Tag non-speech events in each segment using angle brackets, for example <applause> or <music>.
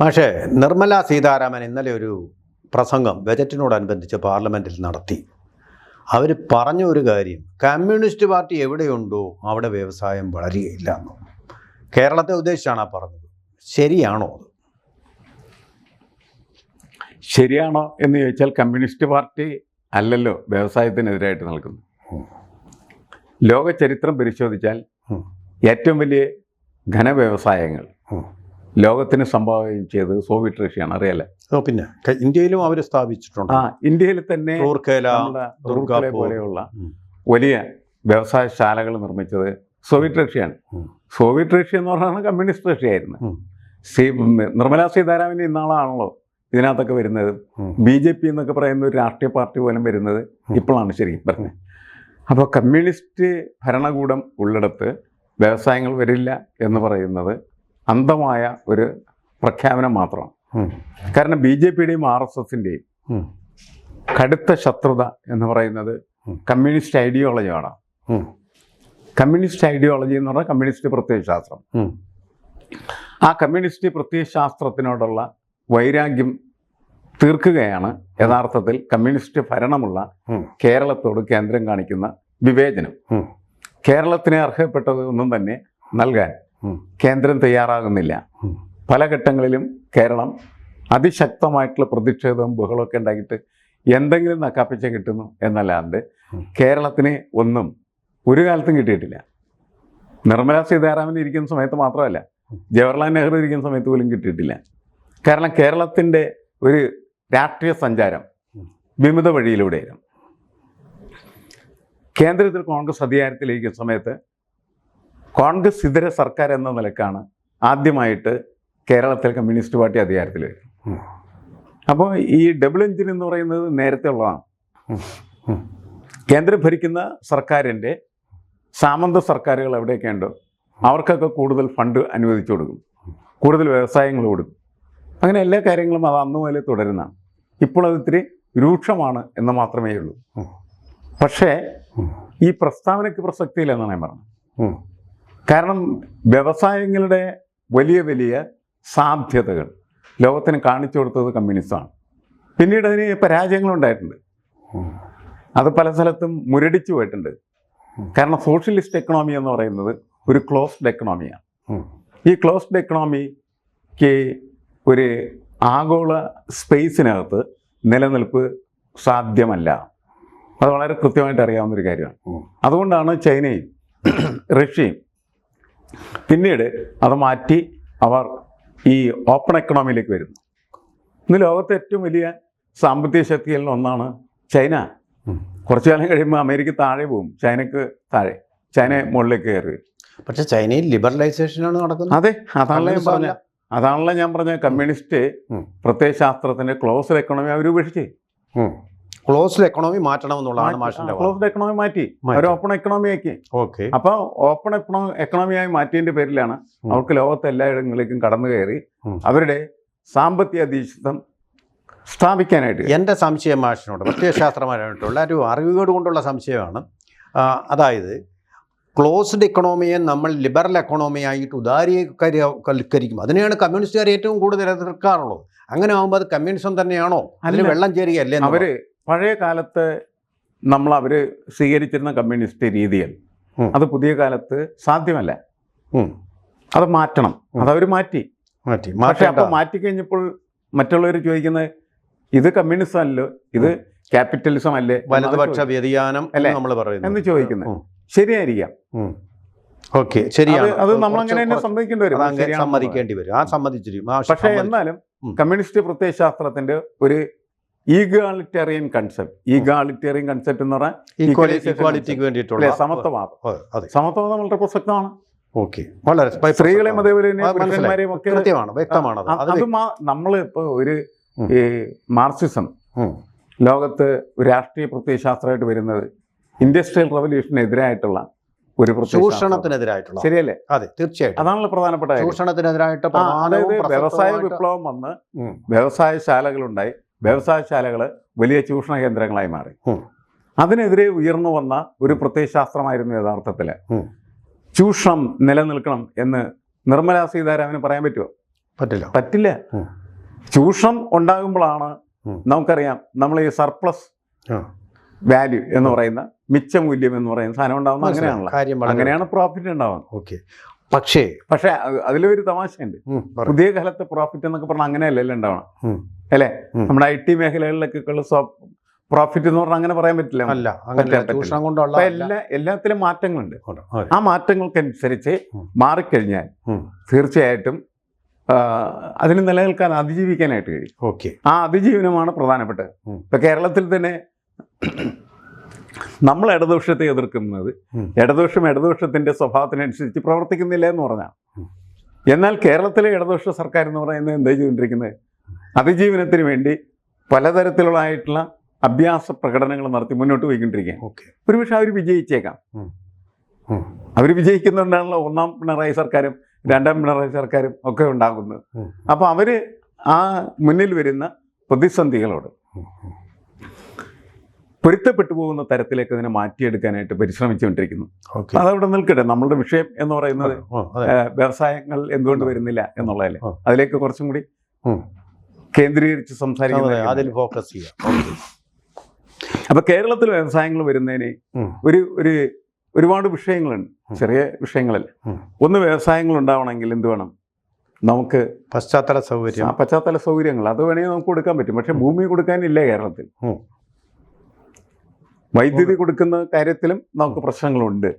പക്ഷേ നിർമ്മല സീതാരാമൻ ഇന്നലെ ഒരു പ്രസംഗം ബജറ്റിനോടനുബന്ധിച്ച് പാർലമെന്റിൽ നടത്തി. അവർ പറഞ്ഞ ഒരു കാര്യം കമ്മ്യൂണിസ്റ്റ് പാർട്ടി എവിടെയുണ്ടോ അവിടെ വ്യവസായം വളരുകയില്ല എന്ന്. കേരളത്തെ ഉദ്ദേശിച്ചാണ് ആ പറഞ്ഞത്. ശരിയാണോ അത്? ശരിയാണോ എന്ന് ചോദിച്ചാൽ കമ്മ്യൂണിസ്റ്റ് പാർട്ടി അല്ലല്ലോ വ്യവസായത്തിനെതിരായിട്ട് നിൽക്കുന്നത് ലോക ചരിത്രം പരിശോധിച്ചാൽ ഏറ്റവും വലിയ ഘനവ്യവസായങ്ങൾ. ലോകത്തിന് സംഭാവന ചെയ്തത് സോവിയറ്റ് റഷ്യയാണ് അറിയാലേ? ഓ പിന്നെ. ഇന്ത്യയിലും അവർ സ്ഥാപിച്ചിട്ടുണ്ട്. ആ ഇന്ത്യയിൽ തന്നെ റൂർക്കേല. റൂർക്കേല പോലെയുള്ള വലിയ വ്യവസായശാലകൾ നിർമ്മിച്ചത് സോവിയറ്റ് റഷ്യയാണ്. സോവിയറ്റ് റഷ്യ എന്ന് പറഞ്ഞാൽ കമ്മ്യൂണിസ്റ്റ് റഷ്യ ആയിരുന്നു ഉം. സി നിർമ്മലാ സീതാരാമൻ ഇന്നാളാണല്ലോ ഇതിനകത്തൊക്കെ വരുന്നത്. ബി ജെ പി എന്നൊക്കെ പറയുന്ന ഒരു രാഷ്ട്രീയ പാർട്ടി പോലും വരുന്നത്. ഇപ്പോഴാണ് ശരിക്കും പറഞ്ഞത്. അപ്പോൾ കമ്മ്യൂണിസ്റ്റ് ഭരണകൂടം ഉള്ളിടത്ത് വ്യവസായങ്ങൾ വരില്ല എന്ന് പറയുന്നത് അന്ധമായ ഒരു പ്രഖ്യാപനം മാത്രമാണ് കാരണം ബി ജെ പിയുടെയും ആർ എസ് എസിന്റെയും കടുത്ത ശത്രുത എന്ന് പറയുന്നത് കമ്മ്യൂണിസ്റ്റ് ഐഡിയോളജിയാണ് കമ്മ്യൂണിസ്റ്റ് ഐഡിയോളജി എന്ന് പറഞ്ഞാൽ കമ്മ്യൂണിസ്റ്റ് പ്രത്യയശാസ്ത്രം. ആ കമ്മ്യൂണിസ്റ്റ് പ്രത്യയശാസ്ത്രത്തിനോടുള്ള വൈരാഗ്യം തീർക്കുകയാണ് യഥാർത്ഥത്തിൽ കമ്മ്യൂണിസ്റ്റ് ഭരണമുള്ള. കേരളത്തോട് കേന്ദ്രം കാണിക്കുന്ന വിവേചനം. കേരളത്തിന് അർഹപ്പെട്ടത് ഒന്നും തന്നെ നൽകാൻ. കേന്ദ്രം തയ്യാറാകുന്നില്ല. പല ഘട്ടങ്ങളിലും കേരളം അതിശക്തമായിട്ടുള്ള പ്രതിഷേധവും ബഹളമൊക്കെ ഉണ്ടാക്കിയിട്ട് എന്തെങ്കിലും നക്കാപ്പിച്ച കിട്ടുന്നു എന്നല്ലാണ്ട്. കേരളത്തിന് ഒന്നും ഒരു കാലത്തും കിട്ടിയിട്ടില്ല. നിർമ്മലാ സീതാരാമൻ ഇരിക്കുന്ന സമയത്ത് മാത്രമല്ല ജവഹർലാൽ നെഹ്റു ഇരിക്കുന്ന സമയത്ത് പോലും കിട്ടിയിട്ടില്ല. കാരണം കേരളത്തിന്റെ ഒരു രാഷ്ട്രീയ സഞ്ചാരം വിമത വഴിയിലൂടെയായിരുന്നു കേന്ദ്രത്തിൽ കോൺഗ്രസ് അധികാരത്തിലിരിക്കുന്ന സമയത്ത് കോൺഗ്രസ് ഇതര സർക്കാർ എന്ന നിലക്കാണ് ആദ്യമായിട്ട് കേരളത്തിലെ കമ്മ്യൂണിസ്റ്റ് പാർട്ടി അധികാരത്തിൽ വരും അപ്പോൾ ഈ ഡബിൾ എഞ്ചിൻ എന്ന് പറയുന്നത് നേരത്തെ ഉള്ളതാണ്. കേന്ദ്രം ഭരിക്കുന്ന സർക്കാരിന്റെ സാമന്ത സർക്കാരുകൾ എവിടെയൊക്കെ ഉണ്ടോ അവർക്കൊക്കെ കൂടുതൽ ഫണ്ട് അനുവദിച്ചു കൊടുക്കും. കൂടുതൽ വ്യവസായങ്ങൾ കൊടുക്കും. അങ്ങനെ എല്ലാ കാര്യങ്ങളും അത് അന്ന് മുതലേ തുടരുന്നതാണ്. ഇപ്പോൾ അത് ഇത്തിരി രൂക്ഷമാണ് എന്ന് മാത്രമേ ഉള്ളൂ. പക്ഷേ ഈ പ്രസ്താവനയ്ക്ക് പ്രസക്തിയില്ല എന്നാണ് ഞാൻ പറഞ്ഞത്. കാരണം വ്യവസായങ്ങളുടെ വലിയ വലിയ സാധ്യതകൾ ലോകത്തിന് കാണിച്ചു കൊടുത്തത് കമ്മ്യൂണിസമാണ് പിന്നീട് അതിന് പരാജയങ്ങളുണ്ടായിട്ടുണ്ട്. അത് പല സ്ഥലത്തും മുരടിച്ചു പോയിട്ടുണ്ട് കാരണം സോഷ്യലിസ്റ്റ് എക്കണോമി എന്ന് പറയുന്നത് ഒരു ക്ലോസ്ഡ് എക്കണോമിയാണ്. ഈ ക്ലോസ്ഡ് എക്കണോമിക്ക് ഒരു ആഗോള സ്പേസിനകത്ത് നിലനിൽപ്പ് സാധ്യമല്ല അത് വളരെ കൃത്യമായിട്ട് അറിയാവുന്ന ഒരു കാര്യമാണ് അതുകൊണ്ടാണ് ചൈനയും റഷ്യയും പിന്നീട് അത് മാറ്റി അവർ ഈ ഓപ്പൺ എക്കണോമിയിലേക്ക് വരുന്നു. ഇന്ന് ലോകത്തെ ഏറ്റവും വലിയ സാമ്പത്തിക ശക്തികളിൽ ഒന്നാണ് ചൈന. കുറച്ചു കാലം കഴിയുമ്പോൾ അമേരിക്ക താഴെ പോകും. ചൈനക്ക് താഴെ. ചൈന മുകളിലേക്ക് കയറി. പക്ഷെ ചൈനയിൽ ലിബറലൈസേഷനാണ് നടക്കുന്നത്. അതെ അതാണല്ലോ ഞാൻ പറഞ്ഞ അതാണല്ലോ ഞാൻ പറഞ്ഞ കമ്മ്യൂണിസ്റ്റ് ഉം. പ്രത്യയശാസ്ത്രത്തിന്റെ ക്ലോസ്ഡ് എക്കണോമി അവർ ഉപേക്ഷിച്ച് ക്ലോസ്ഡ് എക്കണോമി മാറ്റണം എന്നുള്ളതാണ് മാഷിന്റെ ക്ലോസ്ഡ് എക്കണോമി മാറ്റി. ഒരു ഓപ്പൺ എക്കണോമി ആക്കി. ഓക്കെ. അപ്പൊ ഓപ്പൺ എക്കണോമിയായി മാറ്റിയതിന്റെ പേരിലാണ്. അവർക്ക് ലോകത്തെ എല്ലായിടങ്ങളിലേക്കും കടന്നു കയറി അവരുടെ സാമ്പത്തിക അധീക്ഷിതം സ്ഥാപിക്കാനായിട്ട് എന്റെ സംശയം മാഷിനോട് പ്രത്യയശാസ്ത്രപരമായിട്ടുള്ള ഒരു അറിവുകേട് കൊണ്ടുള്ള സംശയമാണ്. അതായത് ക്ലോസ്ഡ് എക്കണോമിയെ നമ്മൾ ലിബറൽ എക്കണോമിയായിട്ട് ഉദാരീകരിക്കും. അതിനെയാണ് കമ്മ്യൂണിസ്റ്റുകാർ ഏറ്റവും കൂടുതൽ എതിർക്കാറുള്ളത്. അങ്ങനെ ആകുമ്പോൾ അത് കമ്മ്യൂണിസം തന്നെയാണോ? അതിന് വെള്ളം ചേരുകയല്ലേ അവർ പഴയ കാലത്ത് നമ്മൾ അവർ സ്വീകരിച്ചിരുന്ന കമ്മ്യൂണിസ്റ്റ് രീതികൾ അത് പുതിയ കാലത്ത് സാധ്യമല്ല. അത് മാറ്റണം. അതവർ മാറ്റി. മാറ്റി. പക്ഷെ അപ്പോൾ മാറ്റി കഴിഞ്ഞപ്പോൾ മറ്റുള്ളവർ ചോദിക്കുന്നത് ഇത് കമ്മ്യൂണിസം അല്ലോ? ഇത് ക്യാപിറ്റലിസം അല്ലേ? വലതുപക്ഷ വ്യതിയാനം അല്ലേ? നമ്മൾ പറയുന്നത്. എന്ന് ചോദിക്കുന്നത്. ശരിയായിരിക്കാം. ഓക്കെ ശരിയാണ്. അത് നമ്മൾ അങ്ങനെ തന്നെ സമ്മതിക്കേണ്ടി വരും. സമ്മതിക്കേണ്ടി വരും. ആ സമ്മതിച്ചിരിക്കും. പക്ഷേ എന്നാലും കമ്മ്യൂണിസ്റ്റ് പ്രത്യയശാസ്ത്രത്തിന്റെ ഒരു ഈഗാളിറ്റേറിയൻ കൺസെപ്റ്റ്. ഈഗാളിറ്റേറിയൻ കൺസെപ്റ്റ് എന്ന് പറഞ്ഞാൽ ഇക്വാലിറ്റിക്ക് വേണ്ടിയിട്ടുള്ള സമത്വവാദം സമത്വവാദം വളരെ പ്രസക്തമാണ് ഓക്കെ. വളരെ സ്ത്രീകളെയും അതേപോലെ തന്നെ. പുരുഷന്മാരെയും ഒക്കെ വ്യക്തമാണ് അത്. നമ്മൾ ഇപ്പോൾ ഒരു. ഈ മാർക്സിസം. ലോകത്ത് ഒരു രാഷ്ട്രീയ പ്രത്യയശാസ്ത്രമായിട്ട് വരുന്നത് ഇൻഡസ്ട്രിയൽ റവല്യൂഷനെതിരായിട്ടുള്ള ഒരു. ചൂഷണത്തിനെതിരായിട്ടുള്ള. ശരിയല്ലേ? അതെ തീർച്ചയായിട്ടും. അതാണല്ലോ പ്രധാനപ്പെട്ട. ചൂഷണത്തിനെതിരായിട്ട് വ്യവസായ വിപ്ലവം വന്ന്. വ്യവസായശാലകളുണ്ടായി വ്യവസായശാലകൾ വലിയ ചൂഷണ കേന്ദ്രങ്ങളായി മാറി. അതിനെതിരെ ഉയർന്നു വന്ന ഒരു പ്രത്യയശാസ്ത്രമായിരുന്നു യഥാർത്ഥത്തിൽ. ചൂഷണം നിലനിൽക്കണം എന്ന് നിർമ്മലാ സീതാരാമന് പറയാൻ പറ്റുമോ പറ്റില്ല. പറ്റില്ല. ചൂഷണം ഉണ്ടാകുമ്പോഴാണ് നമുക്കറിയാം നമ്മൾ ഈ സർപ്ലസ് വാല്യൂ എന്ന് പറയുന്ന മിച്ച മൂല്യം എന്ന് പറയുന്ന സാധനം ഉണ്ടാകുന്നത് അങ്ങനെയാണല്ലോ. അങ്ങനെയാണ് പ്രോഫിറ്റ് ഉണ്ടാവുന്നത്. ഓക്കെ. പക്ഷേ പക്ഷേ അതിലൊരു തമാശയുണ്ട്. പുതിയ കാലത്ത് പ്രോഫിറ്റ് എന്നൊക്കെ പറഞ്ഞാൽ അങ്ങനെയല്ലല്ലോ ഉണ്ടാവണം. അല്ലേ? നമ്മുടെ ഐ ടി മേഖലകളിലൊക്കെ ഉള്ള പ്രോഫിറ്റ് എന്ന് പറഞ്ഞാൽ അങ്ങനെ പറയാൻ പറ്റില്ല അല്ല. ചൂഷണം കൊണ്ടുള്ള എല്ലാ എല്ലാത്തിലും മാറ്റങ്ങളുണ്ട്. ആ മാറ്റങ്ങൾക്കനുസരിച്ച്. മാറിക്കഴിഞ്ഞാൽ. തീർച്ചയായിട്ടും അതിന് നിലനിൽക്കാൻ അതിജീവിക്കാനായിട്ട് കഴിയും. ഓക്കെ. ആ അതിജീവനമാണ് പ്രധാനപ്പെട്ടത്. ഇപ്പൊ കേരളത്തിൽ തന്നെ <clears throat> നമ്മൾ ഇടതുപക്ഷത്തെ എതിർക്കുന്നത് ഇടദോഷം ഇടതുപക്ഷം ഇടതുപക്ഷത്തിന്റെ സ്വഭാവത്തിനനുസരിച്ച് പ്രവർത്തിക്കുന്നില്ല എന്ന് പറഞ്ഞാൽ എന്നാൽ കേരളത്തിലെ ഇടതുപക്ഷ സർക്കാർ എന്ന് പറയുന്നത് എന്താ ചെയ്തുകൊണ്ടിരിക്കുന്നത്? അതിജീവനത്തിന് വേണ്ടി പലതരത്തിലുള്ളതായിട്ടുള്ള അഭ്യാസ പ്രകടനങ്ങൾ നടത്തി മുന്നോട്ട് പോയിക്കൊണ്ടിരിക്കുകയാണ്. ഓക്കെ. ഒരുപക്ഷെ അവർ വിജയിച്ചേക്കാം. അവർ വിജയിക്കുന്നുണ്ടാണല്ലോ ഒന്നാം പിണറായി സർക്കാരും രണ്ടാം പിണറായി സർക്കാരും ഒക്കെ ഉണ്ടാകുന്നത്. അപ്പൊ അപ്പോൾ അവർ ആ മുന്നിൽ വരുന്ന പ്രതിസന്ധികളോട്. പൊരുത്തപ്പെട്ടു പോകുന്ന തരത്തിലേക്ക് അതിനെ മാറ്റിയെടുക്കാനായിട്ട് പരിശ്രമിച്ചുകൊണ്ടിരിക്കുന്നു. അതവിടെ നിൽക്കട്ടെ. നമ്മളുടെ വിഷയം എന്ന് പറയുന്നത് വ്യവസായങ്ങൾ എന്തുകൊണ്ട് വരുന്നില്ല എന്നുള്ളതല്ലേ. അതിലേക്ക് കുറച്ചും കൂടി. കേന്ദ്രീകരിച്ച് സംസാരിക്കുന്നത് അതിൽ ഫോക്കസ് ചെയ്യാം. അപ്പൊ കേരളത്തിൽ വ്യവസായങ്ങൾ വരുന്നതിന് ഒരു ഒരു ഒരുപാട് വിഷയങ്ങളുണ്ട്. ചെറിയ വിഷയങ്ങളല്ല. ഒന്ന് വ്യവസായങ്ങൾ ഉണ്ടാവണമെങ്കിൽ എന്ത് വേണം? നമുക്ക് പശ്ചാത്തല സൗകര്യം. ആ പശ്ചാത്തല സൗകര്യങ്ങൾ. അത് വേണമെങ്കിൽ നമുക്ക് കൊടുക്കാൻ പറ്റും. പക്ഷെ ഭൂമി കൊടുക്കാനില്ല കേരളത്തിൽ. വൈദ്യുതി കൊടുക്കുന്ന കാര്യത്തിലും നമുക്ക് പ്രശ്നങ്ങളുണ്ട്.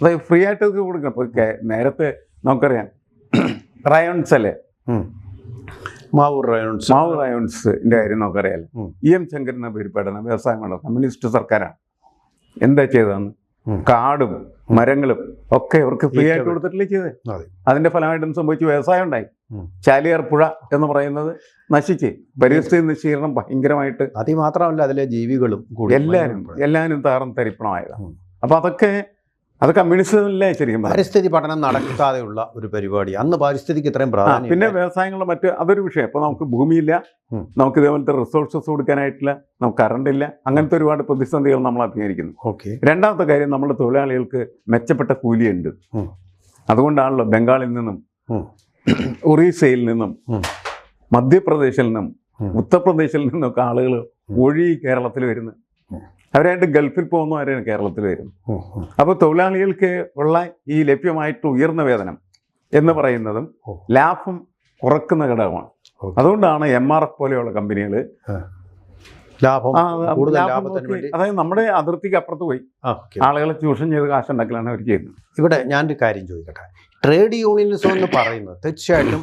അതായത് ഫ്രീ ആയിട്ട് കൊടുക്കണം. നേരത്തെ നമുക്കറിയാം. <clears throat> റയോൺസ് അല്ലേ. മാവൂർ റയോൺസ്. മാവൂർ റയോൺസിന്റെ കാര്യം നമുക്കറിയാലോ. ഇ. എം. ശങ്കരൻ എന്ന പഠനം വ്യവസായങ്ങളോ കമ്മ്യൂണിസ്റ്റ് സർക്കാരാണ്. എന്താ ചെയ്തതെന്ന്. കാടും മരങ്ങളും ഒക്കെ ഇവർക്ക് ഫ്രീ ആയിട്ട് കൊടുത്തിട്ടില്ലേ ചെയ്തത് അതെ. അതിന്റെ ഫലമായിട്ടും സംഭവിച്ചു വ്യവസായം ഉണ്ടായി. ചാലിയാർ പുഴ എന്ന് പറയുന്നത് നശിച്ച്. പരിസ്ഥിതി നശീകരണം ഭയങ്കരമായിട്ട് അതിമാത്രമല്ല അതിലെ ജീവികളും എല്ലാവരും എല്ലാവരും താറും തരിപ്പണമായതാണ് അപ്പോൾ അപ്പൊ അതൊക്കെ അത് കമ്മ്യൂണിസ്റ്റിലെ ശരിക്കും പരിസ്ഥിതി പഠനം നടക്കാതെയുള്ള ഒരു പരിപാടി. അന്ന് പരിസ്ഥിതിക്ക് ഇത്രയും പ്രാധാന്യം പിന്നെ വ്യവസായങ്ങളെ വ്യവസായങ്ങളുടെ മറ്റ് അതൊരു വിഷയം. അപ്പോൾ നമുക്ക് ഭൂമിയില്ല. നമുക്ക് ഇതേപോലത്തെ റിസോഴ്സസ് കൊടുക്കാനായിട്ടില്ല. നമുക്ക് കറണ്ട് ഇല്ല. അങ്ങനത്തെ ഒരുപാട് പ്രതിസന്ധികൾ നമ്മൾ അഭിമുഖീകരിക്കുന്നു. ഓക്കെ. രണ്ടാമത്തെ കാര്യം നമ്മുടെ തൊഴിലാളികൾക്ക് മെച്ചപ്പെട്ട കൂലിയുണ്ട്. ഉണ്ട് അതുകൊണ്ടാണല്ലോ ബംഗാളിൽ നിന്നും ഒറീസയിൽ നിന്നും മധ്യപ്രദേശിൽ നിന്നും. ഉത്തർപ്രദേശിൽ നിന്നൊക്കെ ആളുകൾ ഒഴി കേരളത്തിൽ വരുന്നത്. അവരായിട്ട് ഗൾഫിൽ പോകുന്നവരാണ് കേരളത്തിൽ വരും. അപ്പോൾ തൊഴിലാളികൾക്ക് ഉള്ള ഈ ലഭ്യമായിട്ട് ഉയർന്ന വേതനം എന്ന് പറയുന്നതും ലാഭം കുറക്കുന്ന ഘടകമാണ്. അതുകൊണ്ടാണ് എം ആർ എഫ് പോലെയുള്ള കമ്പനികൾ ലാഭം അതായത് നമ്മുടെ അതിർത്തിക്ക് അപ്പുറത്ത് പോയി. ആളുകളെ ചൂഷണം ചെയ്ത് കാശുണ്ടാക്കലാണ് അവർ ചെയ്യുന്നത്. ഇവിടെ ഞാനൊരു കാര്യം ചോദിക്കട്ടെ. ട്രേഡ് യൂണിയനിസം എന്ന് പറയുന്നത് തീർച്ചയായിട്ടും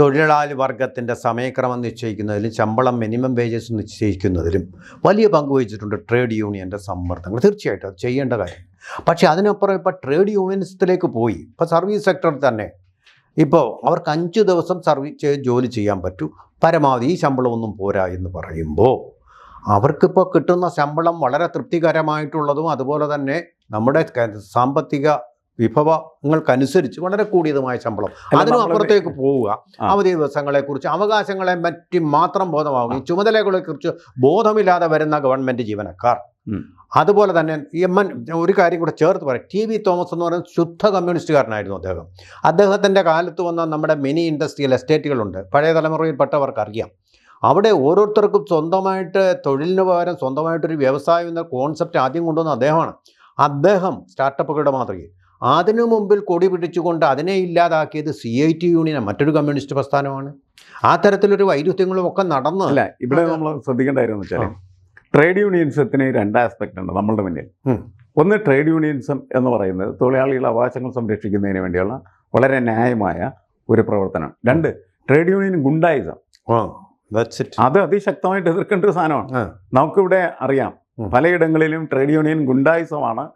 തൊഴിലാളി വർഗത്തിന്റെ സമയക്രമം നിശ്ചയിക്കുന്നതിലും ശമ്പളം മിനിമം വേജസ് നിശ്ചയിക്കുന്നതിലും വലിയ പങ്ക് വഹിച്ചിട്ടുണ്ട് ട്രേഡ് യൂണിയന്റെ സമ്മർദ്ദങ്ങൾ. തീർച്ചയായിട്ടും അത് ചെയ്യേണ്ട കാര്യം. പക്ഷേ അതിനപ്പുറം ഇപ്പോൾ ട്രേഡ് യൂണിയൻസിലേക്ക് പോയി. ഇപ്പോൾ സർവീസ് സെക്ടറിൽ തന്നെ ഇപ്പോൾ അവർക്ക് അഞ്ച് ദിവസം സർവീസ് ജോലി ചെയ്യാൻ പറ്റൂ. പരമാവധി ഈ ശമ്പളമൊന്നും പോരാ എന്ന് പറയുമ്പോൾ അവർക്കിപ്പോൾ കിട്ടുന്ന ശമ്പളം വളരെ തൃപ്തികരമായിട്ടുള്ളതും അതുപോലെ തന്നെ നമ്മുടെ സാമ്പത്തിക വിഭവങ്ങൾക്കനുസരിച്ച് വളരെ കൂടിയതുമായ ശമ്പളം. അതിനും അപ്പുറത്തേക്ക് പോവുക. ആ. ദിവസങ്ങളെ കുറിച്ച് അവകാശങ്ങളെ പറ്റി മാത്രം ബോധമാവുകയും ചുമതലകളെക്കുറിച്ച് ബോധമില്ലാതെ വരുന്ന ഗവൺമെന്റ് ജീവനക്കാർ. അതുപോലെ തന്നെ എം എൻ ഒരു കാര്യം കൂടെ ചേർത്ത് പറയാം. ടി വി തോമസ് എന്ന് പറയുന്നത് ശുദ്ധ കമ്മ്യൂണിസ്റ്റുകാരനായിരുന്നു അദ്ദേഹം. അദ്ദേഹത്തിന്റെ കാലത്ത് വന്ന നമ്മുടെ മിനി ഇൻഡസ്ട്രിയൽ എസ്റ്റേറ്റുകളുണ്ട്. പഴയ തലമുറയിൽപ്പെട്ടവർക്ക് അറിയാം അവിടെ ഓരോരുത്തർക്കും സ്വന്തമായിട്ട് തൊഴിലിന് പകരം സ്വന്തമായിട്ടൊരു വ്യവസായം എന്ന കോൺസെപ്റ്റ് ആദ്യം കൊണ്ടുവന്ന അദ്ദേഹമാണ്. അദ്ദേഹം സ്റ്റാർട്ടപ്പുകളുടെ മാതൃകയിൽ. അതിനു മുമ്പിൽ കൊടി പിടിച്ചുകൊണ്ട് അതിനെ ഇല്ലാതാക്കിയത് സി ഐ ടി യൂണിയൻ മറ്റൊരു കമ്മ്യൂണിസ്റ്റ് പ്രസ്ഥാനമാണ്. ആ തരത്തിലൊരു വൈരുദ്ധ്യങ്ങളും ഒക്കെ നടന്നു അല്ല ഇവിടെ നമ്മൾ ശ്രദ്ധിക്കേണ്ട കാര്യം എന്ന് വെച്ചാൽ ട്രേഡ് യൂണിയൻസത്തിന് രണ്ട് ആസ്പെക്ട് ഉണ്ട് നമ്മളുടെ മുന്നിൽ. ഒന്ന് ട്രേഡ് യൂണിയൻസം എന്ന് പറയുന്നത് തൊഴിലാളികളുടെ അവകാശങ്ങൾ സംരക്ഷിക്കുന്നതിന് വേണ്ടിയുള്ള വളരെ ന്യായമായ ഒരു പ്രവർത്തനം രണ്ട് ട്രേഡ് യൂണിയൻ ഗുണ്ടായിസം. അത് അതിശക്തമായിട്ട് എതിർക്കേണ്ട ഒരു സാധനമാണ്. നമുക്കിവിടെ അറിയാം. പലയിടങ്ങളിലും ട്രേഡ് യൂണിയൻ ഗുണ്ടായിസമാണ്.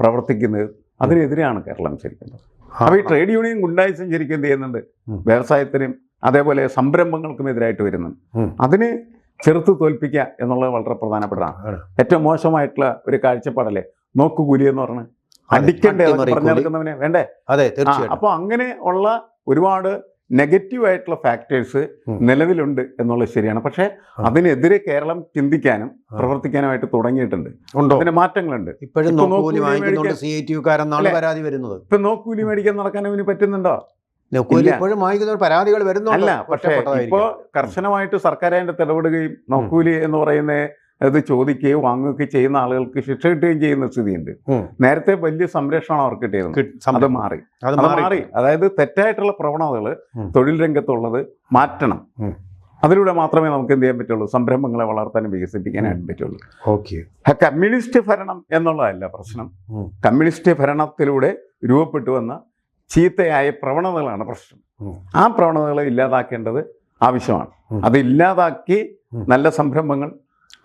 പ്രവർത്തിക്കുന്നത്. അതിനെതിരെയാണ് കേരളം ശരിക്കുന്നത് അപ്പോൾ ഈ ട്രേഡ് യൂണിയൻ ഗുണ്ടായിസം ശരിക്കും എന്ത് ചെയ്യുന്നുണ്ട്? വ്യവസായത്തിനും അതേപോലെ സംരംഭങ്ങൾക്കും എതിരായിട്ട് വരുന്നുണ്ട്. അതിന് ചെറുത്ത് തോൽപ്പിക്കുക എന്നുള്ളത് വളരെ പ്രധാനപ്പെട്ടതാണ്. ഏറ്റവും മോശമായിട്ടുള്ള ഒരു കാഴ്ചപ്പാടല്ലേ? നോക്കുകൂലി എന്ന് പറഞ്ഞ് അടിക്കണ്ടേ. പറഞ്ഞെടുക്കുന്നവനെ വേണ്ടേ? അതെ അപ്പോൾ അങ്ങനെ ഉള്ള ഒരുപാട് നെഗറ്റീവ് ആയിട്ടുള്ള ഫാക്ടേഴ്സ് നിലവിലുണ്ട് എന്നുള്ളത് ശരിയാണ്. പക്ഷേ അതിനെതിരെ കേരളം ചിന്തിക്കാനും. പ്രവർത്തിക്കാനുമായിട്ട് തുടങ്ങിയിട്ടുണ്ട്. ഉണ്ടോ? അതിന് മാറ്റങ്ങളുണ്ട്. ഇപ്പോഴും പരാതി വരുന്നത്. ഇപ്പൊ നോക്കൂലി മേടിക്കാൻ നടക്കാൻ അവന് പറ്റുന്നുണ്ടോ. ഇപ്പോഴും പരാതികൾ വരുന്നുണ്ട്. അല്ല പക്ഷേ ഇപ്പോ ഇപ്പോൾ കർശനമായിട്ട് സർക്കാർ അതിന്റെ ഇടപെടുകയും നോക്കൂലി എന്ന് പറയുന്ന ഇത് ചോദിക്കുകയും വാങ്ങുകയൊക്കെ ചെയ്യുന്ന ആളുകൾക്ക് ശിക്ഷ കിട്ടുകയും ചെയ്യുന്ന സ്ഥിതിയുണ്ട്. ഉണ്ട് നേരത്തെ വലിയ സംരക്ഷണം അവർക്ക് കിട്ടിയിരുന്നു കിട്ട്- അത് മാറി. അത് അത് മാറി. അതായത് തെറ്റായിട്ടുള്ള പ്രവണതകൾ. തൊഴിൽ രംഗത്തുള്ളത് മാറ്റണം. അതിലൂടെ മാത്രമേ നമുക്ക് എന്ത് ചെയ്യാൻ പറ്റുള്ളൂ? സംരംഭങ്ങളെ വളർത്താനും വികസിപ്പിക്കാനായിട്ട് പറ്റുള്ളൂ. ഓക്കെ. കമ്മ്യൂണിസ്റ്റ് ഭരണം എന്നുള്ളതല്ല പ്രശ്നം. കമ്മ്യൂണിസ്റ്റ് ഭരണത്തിലൂടെ രൂപപ്പെട്ടു വന്ന ചീത്തയായ പ്രവണതകളാണ് പ്രശ്നം. ആ പ്രവണതകളെ ഇല്ലാതാക്കേണ്ടത് ആവശ്യമാണ്. അത് ഇല്ലാതാക്കി നല്ല സംരംഭങ്ങൾ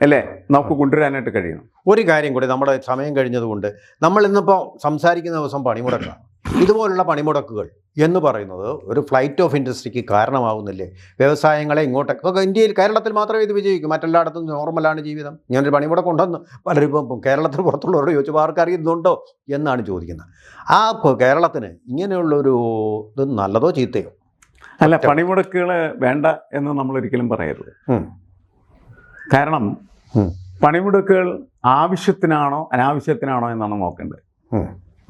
അല്ലേ? നമുക്ക് കൊണ്ടുവരാനായിട്ട് കഴിയണം. ഒരു കാര്യം കൂടി നമ്മുടെ സമയം കഴിഞ്ഞതുകൊണ്ട് നമ്മൾ ഇന്നിപ്പോൾ സംസാരിക്കുന്ന ദിവസം പണിമുടക്കാണ് ഇതുപോലുള്ള പണിമുടക്കുകൾ എന്ന് പറയുന്നത് ഒരു ഫ്ലൈറ്റ് ഓഫ് ഇൻഡസ്ട്രിക്ക് കാരണമാകുന്നില്ലേ വ്യവസായങ്ങളെ ഇങ്ങോട്ടൊക്കെ ഇന്ത്യയിൽ കേരളത്തിൽ മാത്രമേ ഇത് വിജയിക്കൂ. മറ്റെല്ലായിടത്തും നോർമലാണ് ജീവിതം. ഇങ്ങനൊരു പണിമുടക്കം ഉണ്ടെന്ന് പലരും ഇപ്പം കേരളത്തിൽ പുറത്തുള്ളവരോട് ചോദിച്ചപ്പോൾ ആർക്കറിയുന്നുണ്ടോ എന്നാണ് ചോദിക്കുന്നത്. ആ കേരളത്തിന് ഇങ്ങനെയുള്ളൊരു ഇത് നല്ലതോ ചീത്തയോ? അല്ല പണിമുടക്കുകൾ വേണ്ട എന്ന് നമ്മൾ ഒരിക്കലും പറയരുത്. കാരണം. പണിമുടക്കുകൾ ആവശ്യത്തിനാണോ അനാവശ്യത്തിനാണോ എന്നാണ് നോക്കേണ്ടത്.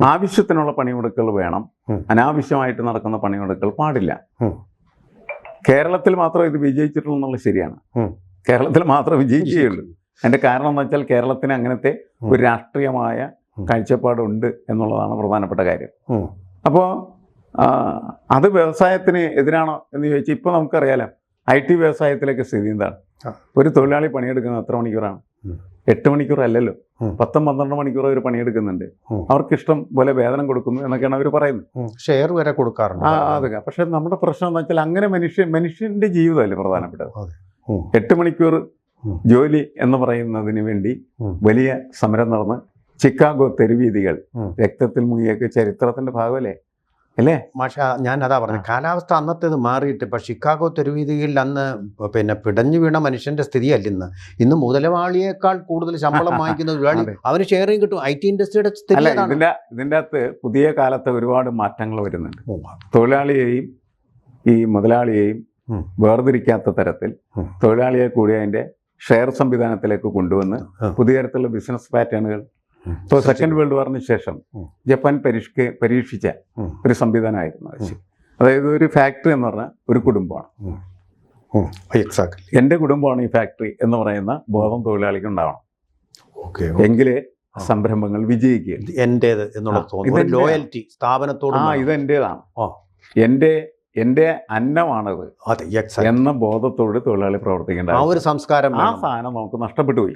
ആവശ്യത്തിനുള്ള പണിമുടക്കുകൾ വേണം. അനാവശ്യമായിട്ട് നടക്കുന്ന പണിമുടക്കുകൾ പാടില്ല. കേരളത്തിൽ മാത്രം ഇത് വിജയിച്ചിട്ടുള്ളൂ എന്നുള്ളത് ശരിയാണ്. കേരളത്തിൽ മാത്രം വിജയിക്കുകയുള്ളൂ. അതിന്റെ കാരണം എന്ന് വെച്ചാൽ കേരളത്തിന് അങ്ങനത്തെ ഒരു രാഷ്ട്രീയമായ. കാഴ്ചപ്പാടുണ്ട് എന്നുള്ളതാണ് പ്രധാനപ്പെട്ട കാര്യം. അപ്പോ അപ്പോൾ അത് വ്യവസായത്തിന് എതിരാണോ എന്ന് ചോദിച്ചാൽ ഇപ്പോൾ നമുക്കറിയാലോ ഐ ടി വ്യവസായത്തിലേക്ക് സ്ഥിതി എന്താണ്. ഒരു തൊഴിലാളി പണിയെടുക്കുന്നത് എത്ര മണിക്കൂറാണ്. എട്ട് മണിക്കൂർ അല്ലല്ലോ. പത്തും പന്ത്രണ്ട് മണിക്കൂർ അവർ പണിയെടുക്കുന്നുണ്ട്. അവർക്ക് ഇഷ്ടം പോലെ വേതനം കൊടുക്കുന്നു എന്നൊക്കെയാണ് അവർ പറയുന്നത്. ഷെയർ വരെ കൊടുക്കാറുണ്ട്. ആ അതൊക്കെ. പക്ഷെ നമ്മുടെ പ്രശ്നം എന്ന് വെച്ചാൽ അങ്ങനെ മനുഷ്യ മനുഷ്യന്റെ ജീവിതമല്ലേ പ്രധാനപ്പെട്ടത്? അതെ. എട്ട് മണിക്കൂർ ജോലി എന്ന് പറയുന്നതിന് വേണ്ടി വലിയ സമരം നടന്ന് ചിക്കാഗോ തെരുവീതികൾ. രക്തത്തിൽ മുങ്ങിയൊക്കെ ചരിത്രത്തിന്റെ ഭാഗമല്ലേ? അല്ലേ മാഷ ഞാൻ അതാ പറഞ്ഞു കാലാവസ്ഥ അന്നത്തേത് മാറിയിട്ട് ഇപ്പം ഷിക്കാഗോ തെരുവീതിയിൽ അന്ന് പിന്നെ പിടഞ്ഞു വീണ മനുഷ്യന്റെ സ്ഥിതിയല്ല ഇന്ന് ഇന്ന് മുതലവാളിയേക്കാൾ കൂടുതൽ ശമ്പളം <laughs> വാങ്ങിക്കുന്ന തൊഴിലാളി. അവന് ഷെയറിങ് കിട്ടും ഐ ടി ഇൻഡസ്ട്രിയുടെ സ്ഥിതി. ഇതിന്റെ ഇതിന്റെ അകത്ത് പുതിയ കാലത്ത് ഒരുപാട് മാറ്റങ്ങൾ വരുന്നുണ്ട് തൊഴിലാളിയെയും ഈ മുതലാളിയെയും വേർതിരിക്കാത്ത തരത്തിൽ തൊഴിലാളിയെ കൂടി അതിന്റെ ഷെയർ സംവിധാനത്തിലേക്ക് കൊണ്ടുവന്ന്. പുതിയ തരത്തിലുള്ള ബിസിനസ് പാറ്റേണുകൾ. ഇപ്പോൾ സെക്കൻഡ് വേൾഡ് വാറിന് ശേഷം ജപ്പാൻ പരിഷ്ക പരീക്ഷിച്ച ഒരു സംവിധാനമായിരുന്നു അത്. അതായത് ഒരു ഫാക്ടറി എന്ന് പറഞ്ഞാൽ ഒരു കുടുംബമാണ്. എന്റെ കുടുംബമാണ് ഈ ഫാക്ടറി എന്ന് പറയുന്ന ബോധം തൊഴിലാളിക്ക് ഉണ്ടാവണം. ഓക്കെ എങ്കിലേ. സംരംഭങ്ങൾ വിജയിക്കുക എന്റേത് എന്നുള്ള തോന്നുന്നു ലോയൽറ്റി സ്ഥാപനത്തോട് ആ ഇത് എന്റേതാണ്. എന്റെ എന്റെ അന്നമാണത്. എന്ന ബോധത്തോട് തൊഴിലാളി പ്രവർത്തിക്കേണ്ട ആ ഒരു സംസ്കാരം ആ സാധനം നമുക്ക് നഷ്ടപ്പെട്ടു പോയി.